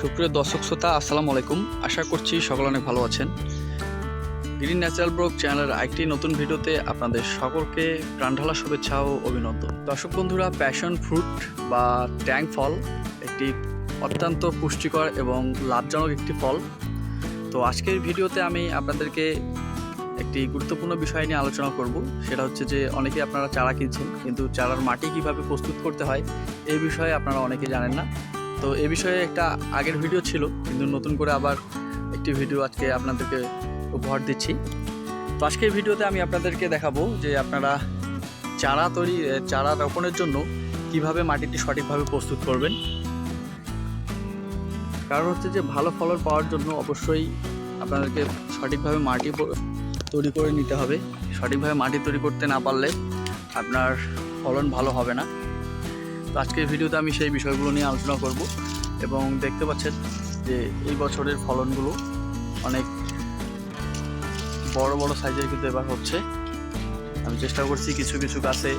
সুপ্রিয় দর্শক শ্রোতা, আসসালামু আলাইকুম। আশা করছি সকল অনেক ভালো আছেন। গ্রিন ন্যাচারাল ব্রক চ্যানেলের আরেকটি নতুন ভিডিওতে আপনাদের সকলকে প্রাণঢালা শুভেচ্ছা ও অভিনন্দন। দর্শক বন্ধুরা প্যাশন ফ্রুট বা ট্যাং ফল একটি অত্যন্ত পুষ্টিকর এবং লাভজনক একটি ফল। তো আজকের ভিডিওতে আমি আপনাদেরকে একটি গুরুত্বপূর্ণ বিষয় নিয়ে আলোচনা করব। সেটা হচ্ছে যে অনেকে আপনারা চারা কিনছেন, কিন্তু চারার মাটি কীভাবে প্রস্তুত করতে হয়, এই বিষয়ে আপনারা অনেকে জানেন না। তো এ বিষয়ে একটা আগের ভিডিও ছিল, কিন্তু নতুন করে আবার একটি ভিডিও আজকে আপনাদেরকে উপহার দিচ্ছি। তো আজকের ভিডিওতে আমি আপনাদেরকে দেখাবো যে আপনারা চারা তৈরি চারা রোপণের জন্য কীভাবে মাটিটি সঠিকভাবে প্রস্তুত করবেন। কারণ হচ্ছে যে ভালো ফলন পাওয়ার জন্য অবশ্যই আপনাদেরকে সঠিকভাবে মাটি তৈরি করে নিতে হবে। সঠিকভাবে মাটি তৈরি করতে না পারলে আপনার ফলন ভালো হবে না। আজকের ভিডিওতে আমি সেই বিষয়গুলো নিয়ে আলোচনা করব এবং দেখতে পাচ্ছেন যে এই বছরের ফলনগুলো অনেক বড় বড় সাইজের কিন্তু এবার হচ্ছে। আমি চেষ্টা করছি কিছু কিছু গাছে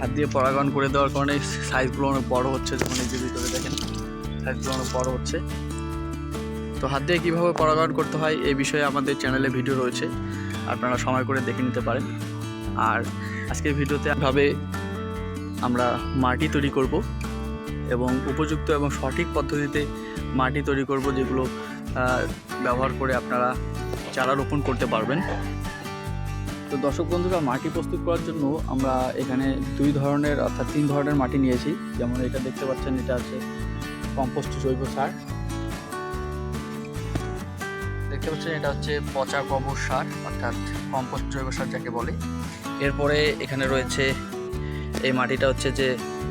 হাত দিয়ে পরাগায়ন করে দেওয়ার কারণে সাইজগুলো অনেক বড় হচ্ছে, যেমন এই যে ভিতরে দেখেন সাইজগুলো অনেক বড় হচ্ছে। তো হাত দিয়ে কীভাবে পরাগায়ন করতে হয় এই বিষয়ে আমাদের চ্যানেলে ভিডিও রয়েছে। আপনারা সময় করে দেখে নিতে পারেন। আর আজকের ভিডিওতে ভাবে আমরা মাটি তৈরি করব এবং উপযুক্ত এবং সঠিক পদ্ধতিতে মাটি তৈরি করব যেগুলো ব্যবহার করে আপনারা চারা রোপণ করতে পারবেন। তো দর্শক বন্ধুরা, মাটি প্রস্তুত করার জন্য আমরা এখানে দুই ধরনের, অর্থাৎ তিন ধরনের মাটি নিয়েছি। যেমন এটা দেখতে পাচ্ছেন, এটা আছে কম্পোস্ট জৈব সার। দেখতে পাচ্ছেন, এটা হচ্ছে পচা গোবর সার, অর্থাৎ কম্পোস্ট জৈব সার যাকে বলে। এরপরে এখানে রয়েছে এই মাটিটা হচ্ছে যে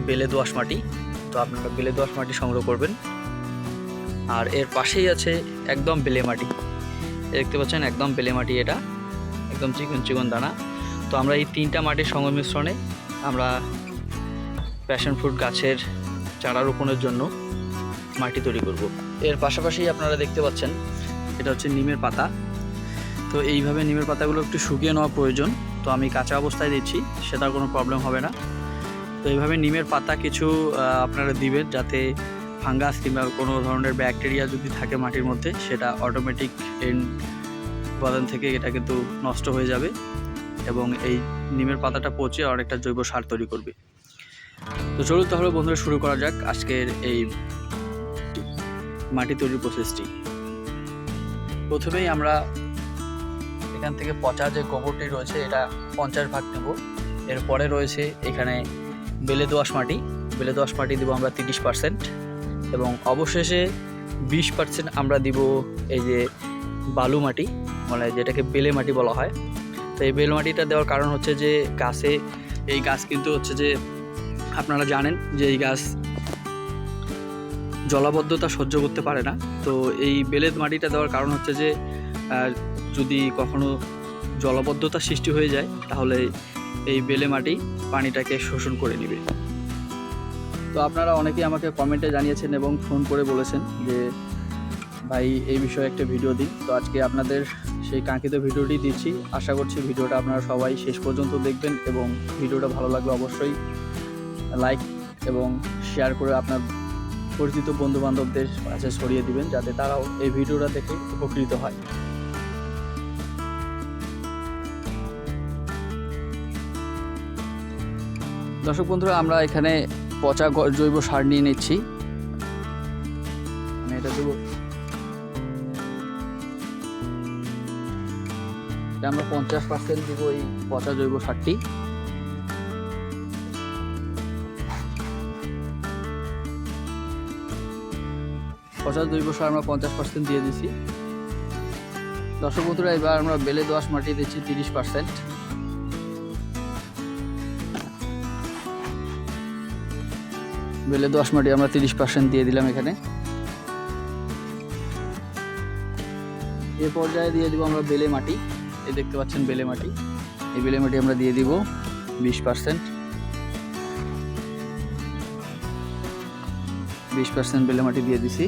বেলে দোআঁশ মাটি। তো আপনারা বেলে দোআঁশ মাটি সংগ্রহ করবেন। আর এর পাশেই আছে একদম বেলে মাটি। দেখতে পাচ্ছেন একদম বেলে মাটি এটা। একদম চিকন চিকন দানা। তো আমরা এই তিনটা মাটির সংমিশ্রণে আমরা প্যাশন ফ্রুট গাছের চারা রোপণের জন্য মাটি তৈরি করব। এর পাশাপাশি আপনারা দেখতে পাচ্ছেন এটা হচ্ছে নিমের পাতা। তো এইভাবে নিমের পাতাগুলো একটু শুকিয়ে নেওয়া প্রয়োজন। তো আমি কাঁচা অবস্থায় দিচ্ছি, সেটার কোনো প্রবলেম হবে না। তো এইভাবে নিমের পাতা কিছু আপনারা দিবেন যাতে ফাঙ্গাস কিংবা কোনো ধরনের ব্যাকটেরিয়া যদি থাকে মাটির মধ্যে, সেটা অটোমেটিক এর উপাদান থেকে এটা কিন্তু নষ্ট হয়ে যাবে এবং এই নিমের পাতাটা পচে অনেকটা জৈব সার তৈরি করবে। তো চলুন তাহলে বন্ধুরা শুরু করা যাক আজকের এই মাটি তৈরির প্রসেসটি প্রথমেই আমরা এখান থেকে পচা যে গোবরটি রয়েছে, এটা পঞ্চাশ ভাগ নেব। এরপরে রয়েছে এখানে বেলে দোআঁশ মাটি, বেলে দোআঁশ মাটি দিব আমরা তিরিশ পার্সেন্ট এবং অবশেষে বিশ পার্সেন্ট আমরা দিব এই যে বালু মাটি মানে যেটাকে বেলে মাটি বলা হয়। তো এই বেলে মাটিটা দেওয়ার কারণ হচ্ছে যে গাছে, এই গাছ কিন্তু হচ্ছে যে আপনারা জানেন যে এই গাছ জলাবদ্ধতা সহ্য করতে পারে না। তো এই বেলেদ মাটিটা দেওয়ার কারণ হচ্ছে যে যদি কখনো জলাবদ্ধতা সৃষ্টি হয়ে যায়, তাহলে এই বেলে মাটি পানিটাকে শোষণ করে নেবে। তো আপনারা অনেকেই আমাকে কমেন্টে জানিয়েছেন এবং ফোন করে বলেছেন যে, ভাই, এই বিষয়ে একটা ভিডিও দিন। তো আজকে আপনাদের সেই কাঙ্ক্ষিত ভিডিওটি দিচ্ছি। আশা করছি ভিডিওটা আপনারা সবাই শেষ পর্যন্ত দেখবেন এবং ভিডিওটা ভালো লাগলে অবশ্যই লাইক এবং শেয়ার করে আপনার পরিচিত বন্ধু বান্ধবদের কাছে ছড়িয়ে দিবেন, যাতে তারাও এই ভিডিওটা দেখে উপকৃত হয়। দর্শক বন্ধুরা, আমরা এখানে পচা জৈব সার নিয়ে নিচ্ছি। মানে এটা দেবো। আমরা পঞ্চাশ পার্সেন্ট দেবো এই পচা জৈব সারটি। পচা জৈব সার আমরা পঞ্চাশ পার্সেন্ট দিয়ে দিছি। দর্শক বন্ধুরা, এবার আমরা বেলে দোয়াশ মাটি দিচ্ছি তিরিশ পার্সেন্ট বেলে দশ মাটি আমরা তিরিশ পার্সেন্ট দিয়ে দিলাম এখানে। এ পর্যায়ে দিয়ে দিব আমরা বেলে মাটি। এই দেখতে পাচ্ছেন বেলে মাটি। এই বেলে মাটি আমরা দিয়ে দিব বিশ পার্সেন্ট বিশ পার্সেন্ট বেলে মাটি দিয়ে দিছি।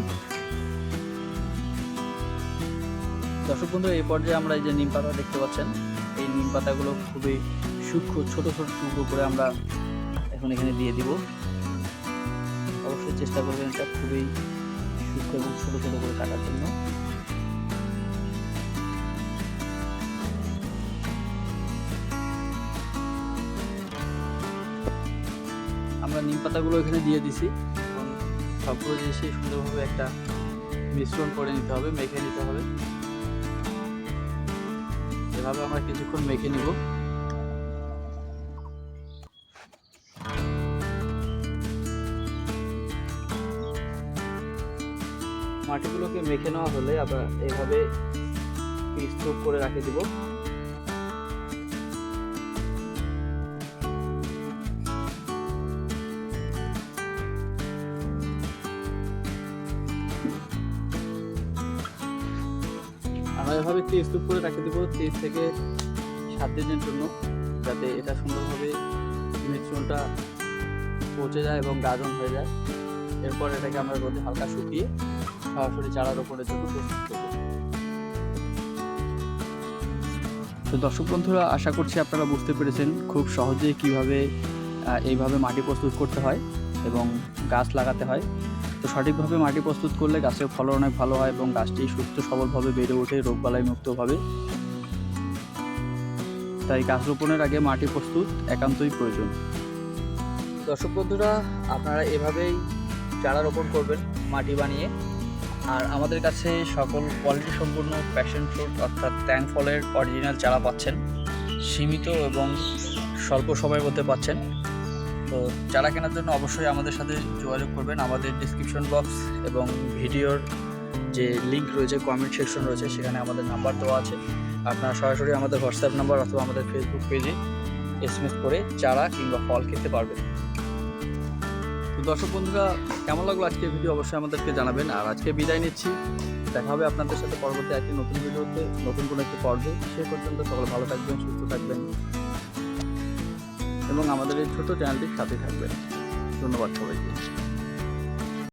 দর্শক বন্ধু এই পর্যায়ে আমরা এই যে নিম পাতা দেখতে পাচ্ছেন, এই নিম পাতাগুলো খুবই সূক্ষ্ম, ছোট ছোট টুকরো করে আমরা এখন এখানে দিয়ে দিব। চেষ্টা করবেন এটা খুবই সূক্ষ্ম এবং ছোটো ছোটো করে কাটার জন্য। আমরা নিম পাতাগুলো এখানে দিয়ে দিছি। সবগুলো জিনিসই সুন্দরভাবে একটা মিশ্রণ করে নিতে হবে, মেখে নিতে হবে। এভাবে আমরা কিছুক্ষণ মেখে নিব। মাটিগুলোকে মেখে নেওয়া হলে আমরা এইভাবে স্তূপ করে রাখে দিব। আমরা এভাবে একটি স্তূপ করে রাখে দেবো তিরিশ থেকে সাত দিনের জন্য, যাতে এটা সুন্দরভাবে মিশ্রণটা পচে যায় এবং গাজন হয়ে যায়। এরপর এটাকে আমরা রোদে হালকা শুকিয়ে সরাসরি চারা রোপণের জন্য প্রস্তুত করব তো দর্শক বন্ধুরা আশা করছি আপনারা বুঝতে পেরেছেন খুব সহজেই কীভাবে এইভাবে মাটি প্রস্তুত করতে হয় এবং গাছ লাগাতে হয়। তো সঠিকভাবে মাটি প্রস্তুত করলে গাছের ফলন অনেক ভালো হয় এবং গাছটি সুস্থ সবলভাবে বেড়ে ওঠে রোগবালাই মুক্তভাবে তাই গাছ রোপণের আগে মাটি প্রস্তুত একান্তই প্রয়োজন। দর্শক বন্ধুরা আপনারা এভাবেই চারা রোপণ করবেন মাটি বানিয়ে। আর আমাদের কাছে সকল কোয়ালিটি সম্পূর্ণ প্যাশন ফ্রুট অর্থাৎ ট্যাং ফলের অরিজিনাল চারা পাচ্ছেন, সীমিত এবং স্বল্প সময়ের মধ্যে পাচ্ছেন। তো চারা কেনার জন্য অবশ্যই আমাদের সাথে যোগাযোগ করবেন। আমাদের ডিসক্রিপশন বক্স এবং ভিডিওর যে লিঙ্ক রয়েছে কমেন্ট সেকশন রয়েছে, সেখানে আমাদের নাম্বার দেওয়া আছে। আপনারা সরাসরি আমাদের হোয়াটসঅ্যাপ নাম্বার অথবা আমাদের ফেসবুক পেজে এসএমএস করে চারা কিংবা ফল খেতে পারবেন। দর্শক বন্ধুরা, কেমন লাগল আজকের ভিডিও অবশ্যই আমাদেরকে জানাবেন। আর আজকে বিদায় নিচ্ছি। দেখা হবে আপনাদের সাথে পরবর্তী একটি নতুন ভিডিওতে নতুন কোনো একটি পর্বে। সে পর্যন্ত সকলে ভালো থাকবেন, সুস্থ থাকবেন। এবং আমাদের এই ছোট চ্যানেলটির সাথে থাকবেন। ধন্যবাদ সবাইকে।